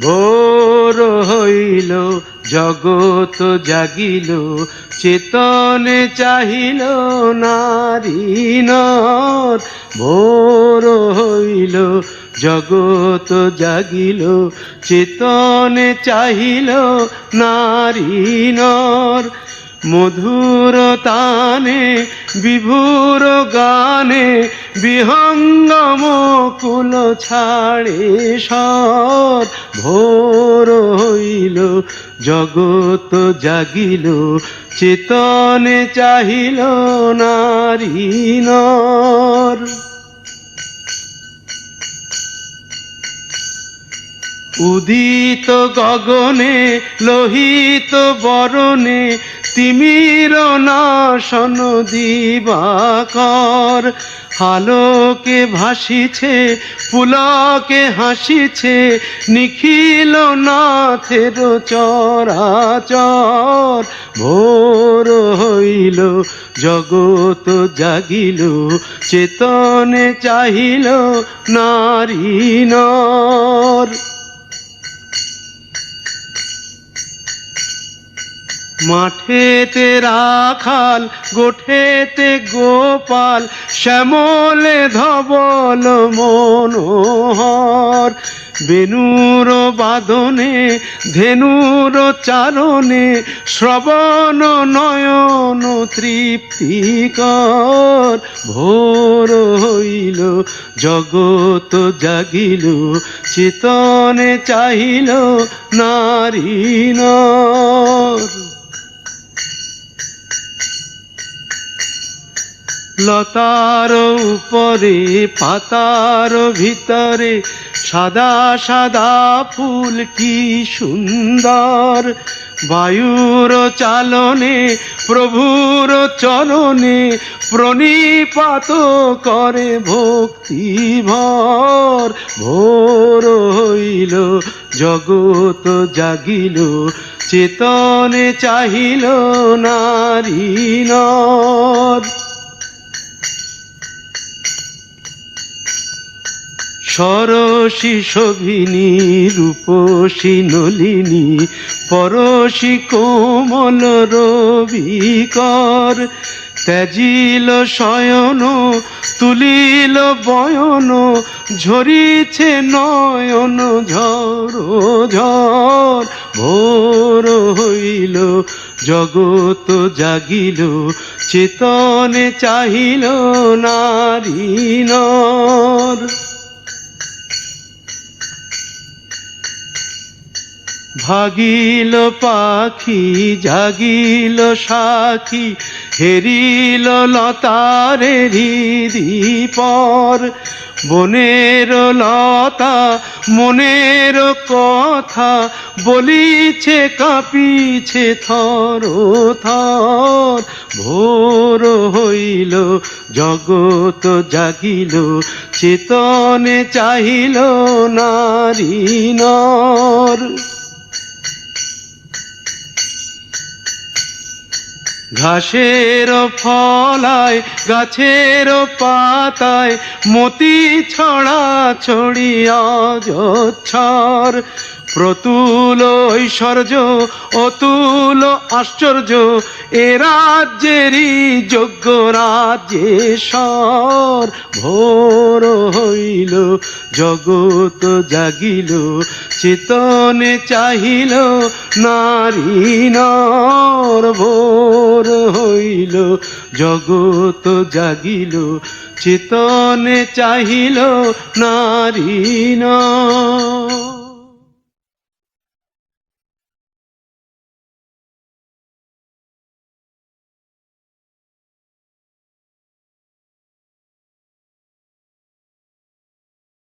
ভোর হইল, জগত জাগিল, চেতনে চাহিল নারী নর। ভোর হইল, জগত জাগিল, চেতনে চাহিল নারী নর। মধুর তানে, বিভুর গানে বিহঙ্গম কুল ছাড়ে সর ভোর হইল জগত জাগিল, চেতনে চাহিল নারী নর। উদিত গগনে, লোহিত বরণে, তিমির নাশন দিবাকর হালোকে ভাসিছে পুলকে হাসিছে, নিখিল নাথের চরাচর। ভোর হইল, জগত জাগিল, চেতনে চাহিল নারী নর। মাঠেতে রাখাল, গোঠেতে গোপাল, শ্যামলে ধবল মনোহর। বেনুর বাদনে ধেনুর চারণে শ্রবণ নয়ন তৃপ্তিকর। ভোর হইল, জগত জাগিল, চেতনে চাহিল নারী নর লতার উপরে, পাতার ভিতরে, সাদা সাদা ফুল কি সুন্দর। বায়ুর চালনে, প্রভুর চরণে প্রণিপাত করে ভক্তি ভর ভোর হইল, জগত জাগিল, চেতনে চাহিল নারী নর। সরসী শোভিনী, রূপসী নলিনী, পরশী কোমল রবিকর। ত্যাজিল শয়ন, তুলিল বয়ন, ঝরিছে নয়ন ঝর ঝর। ভোর হইল, জগত জাগিল, চেতনে চাহিল নারী নর। ভাগিল পাখি, জাগিল সাখী, হেরিল লতারে হৃদি পর বনের লতা, মনের কথা বলিছে, কাঁপিছে থর থর। ভোর হইল, জগত জাগিল, চেতনে চাহিল নারী নর। ঘাসের ফলায় গাছের পাতায় মতি ছড়া ছড়িয়া যচ্ছর প্রতুল ঐশ্বর্য অতুল আশ্চর্য, এ রাজ্যেরই যোগ্য রাজ্যেশ্বর ভোর হইল, জগত জাগিল, চেতনে চাহিল নারী নর। ভোর হইল, জগত জাগিল, চেতনে চাহিল নারী নর।